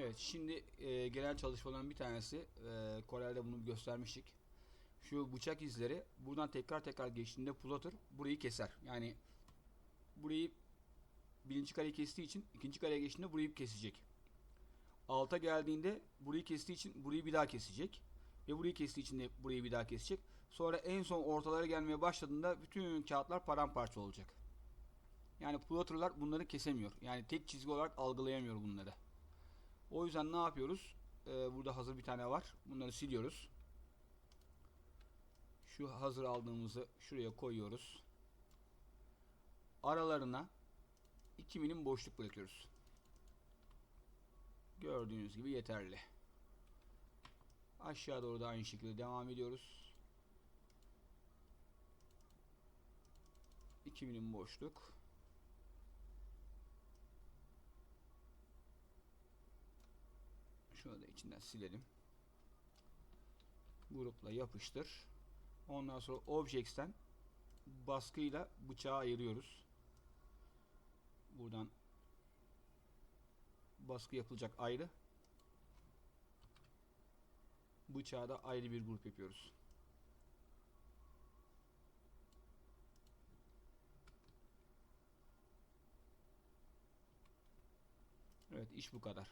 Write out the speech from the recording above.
Evet şimdi e, gelen çalışmaların bir tanesi e, Corel'de bunu göstermiştik. Şu bıçak izleri buradan tekrar tekrar geçtiğinde plotter burayı keser. Yani burayı birinci kareyi kestiği için ikinci kareye geçtiğinde burayı kesecek. Alta geldiğinde burayı kestiği için burayı bir daha kesecek. Ve burayı kestiği için de burayı bir daha kesecek. Sonra en son ortalara gelmeye başladığında bütün kağıtlar paramparça olacak. Yani plotterlar bunları kesemiyor. Yani tek çizgi olarak algılayamıyor bunları. O yüzden ne yapıyoruz? Ee, burada hazır bir tane var. Bunları siliyoruz. Şu hazır aldığımızı şuraya koyuyoruz. Aralarına 2 milim boşluk bırakıyoruz. Gördüğünüz gibi yeterli. Aşağı doğru da aynı şekilde devam ediyoruz. 2 milim boşluk. Şunu da içinden silelim. Grupla yapıştır. Ondan sonra Objects'ten baskıyla bıçağı ayırıyoruz. Buradan baskı yapılacak ayrı. Bıçağı da ayrı bir grup yapıyoruz. Evet iş bu kadar.